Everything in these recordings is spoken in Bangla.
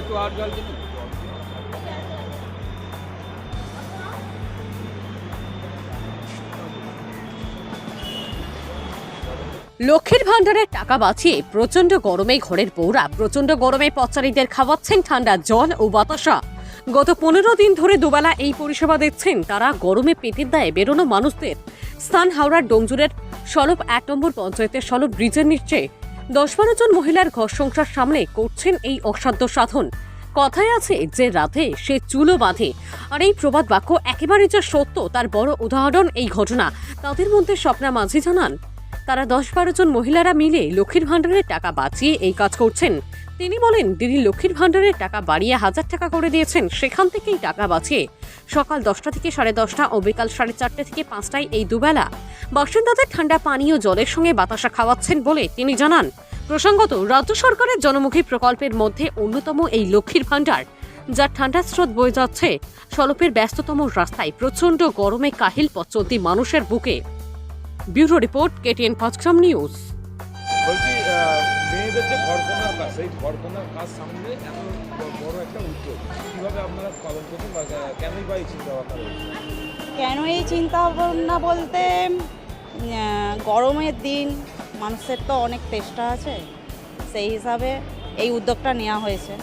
একটু আর জল দিন লক্ষ্মীর ভাণ্ডারের টাকা বাঁচিয়ে প্রচণ্ড গরমে ঘরের বউরা প্রচণ্ড গরমে পথচারীদের খাওয়াচ্ছেন ঠান্ডা জল ও বাতাসা। গত পনেরো দিন ধরে দুবেলা এই পরিষেবা দিচ্ছেন তারা। গরমে পেটের দায়ে বেরোনো মানুষদের। স্থান হাওড়ার ডোমজুরের সলপ এক নম্বর পঞ্চায়েতের সলপ ব্রিজের নিচে দশ বারো জন মহিলার ঘর সংসার সামনে করছেন এই অসাধ্য সাধন। কথায় আছে যে রাধে সে চুলো বাঁধে। আর এই প্রবাদ বাক্য একেবারে যা সত্য, তার বড় উদাহরণ এই ঘটনা। তাদের মধ্যে স্বপ্না মাঝি জানান, তারা দশ বারো জন মহিলারা মিলে লক্ষ্মীর ভাণ্ডারের টাকা বাঁচিয়ে এই কাজ করছেন। তিনি বলেন, দিদি লক্ষ্মীর ভাণ্ডারের টাকা বাড়িয়ে হাজার টাকা করে দিয়েছেন, সেখান থেকেই টাকা বাঁচিয়ে সকাল দশটা থেকে সাড়ে দশটা ও বিকাল সাড়ে চারটে থেকে পাঁচটায় এই দুবেলা বাসিন্দাদের ঠান্ডা পানীয় জলের সঙ্গে বাতাসা খাওয়াচ্ছেন বলে তিনি জানান। প্রসঙ্গত, রাজ্য সরকারের জনমুখী প্রকল্পের মধ্যে অন্যতম এই লক্ষ্মীর ভাণ্ডার, যার ঠান্ডা স্রোত বয়ে যাচ্ছে সলপের ব্যস্ততম রাস্তায় প্রচণ্ড গরমে কাহিল পথ চলতি মানুষের বুকে। Bureau report, KTN Panchgram news. মেয়েদের যে ঘরকোনার কাজ, সেই ঘরকোনার কাজ সামনে এত বড় একটা উদ্যোগ। কীভাবে আপনারা পালন করছেন বা কেনই বা এই কেন এই চিন্তা ভাবনা বলতে গরমের দিন মানুষের তো অনেক চেষ্টা আছে, সেই হিসাবে এই উদ্যোগটা নেওয়া হয়েছে।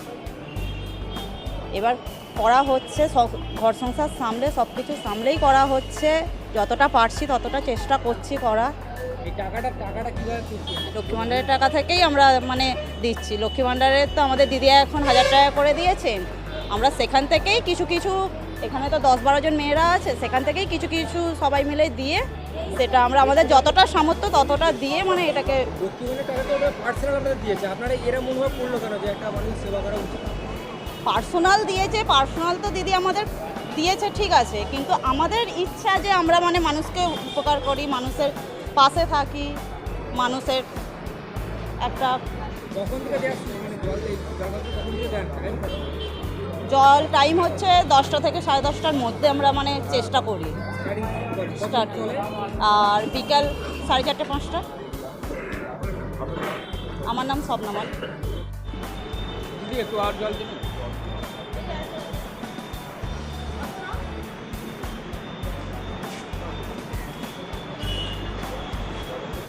এবার করা হচ্ছে ঘর সংসার সামলে সব কিছু সামলেই করা হচ্ছে, যতটা পারছি ততটা চেষ্টা করছি করা লক্ষ্মী ভাণ্ডারের টাকা থেকেই আমরা মানে দিচ্ছি। লক্ষ্মী ভাণ্ডারের তো আমাদের দিদি এখন হাজার টাকা করে দিয়েছেন আমরা সেখান থেকেই কিছু কিছু এখানে তো দশ বারো জন মেয়েরা আছে সেখান থেকেই কিছু কিছু সবাই মিলে দিয়ে সেটা আমরা আমাদের যতটা সামর্থ্য ততটা দিয়ে মানে এটাকে দিয়েছে। পার্সোনাল দিয়েছে পার্সোনাল তো দিদি আমাদের দিয়েছে ঠিক আছে। কিন্তু আমাদের ইচ্ছা যে আমরা মানে মানুষকে উপকার করি মানুষের পাশে থাকি, মানুষের একটা জল টাইম হচ্ছে দশটা থেকে সাড়ে দশটার মধ্যে আমরা মানে চেষ্টা করি। স্টার্ট আর বিকাল সাড়ে চারটে, পাঁচটা। আমার নাম স্বপ্নমল। একটু আর জল